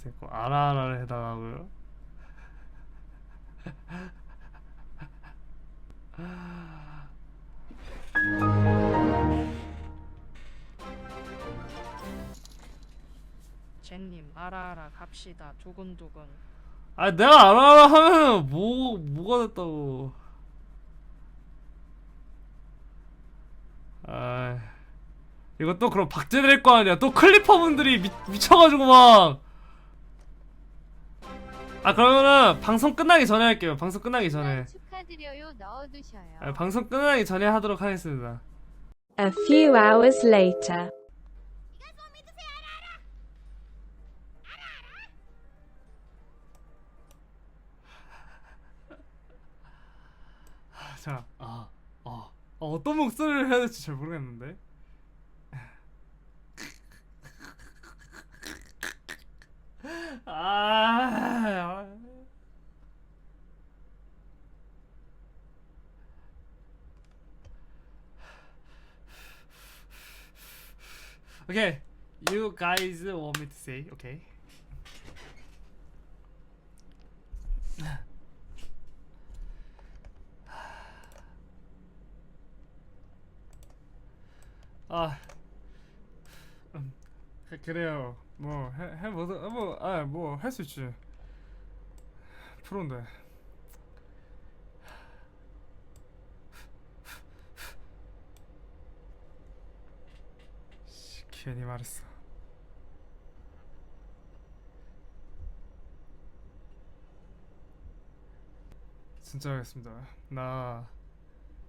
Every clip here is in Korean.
새거 알아라를 해달라고요? 젠님 알아알아 갑시다. 두근두근. 아 내가 알아라 하면 뭐 뭐가 됐다고. 아 이거 또 그럼 박제 될 거 아니야. 또 클리퍼 분들이 미, 미쳐가지고 막 아 그러면은 방송 끝나기 전에 할게요. 방송 끝나기 전에. 축하드려요. 넣어두셔요. 아, 방송 끝나기 전에 하도록 하겠습니다. A few hours later. 자, 아, 어, 어, 어떤 목소리를 해야 될지 잘 모르겠는데. 아, okay, you guys want me to say, okay? 아, 음, 그- 그래요. 뭐 해, 해보자. 뭐, 아, 뭐 할 수 있지. 프로인데. 씨, 괜히 말했어. 진짜 하겠습니다. 나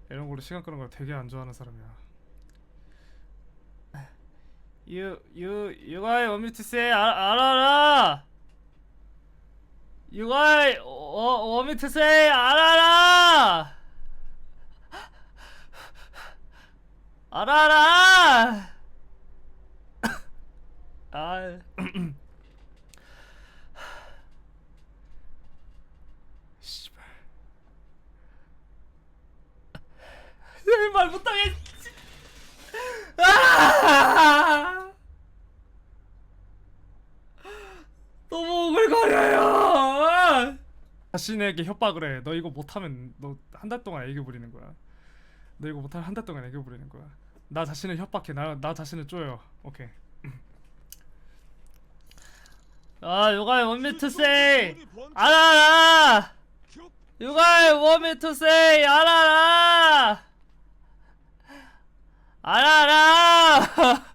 이런 걸로 시간 끄는 걸 되게 안 좋아하는 사람이야. You you you guys want me to say 아, 알아라. You guys 어, want me to say 알아라. 알아라. 아. 씨발. 말 못하겠. 아! 너무 오글거려요. 자신에게 협박을 해. 너 이거 못하면 너 한 달 동안 애교 부리는 거야. 너 이거 못하면 한 달 동안 애교 부리는 거야. 나 자신을 협박해. 나, 나 자신을 쪼여. 오케이. 아, want me to say 알아라. Want me to say 알아라. 알아라.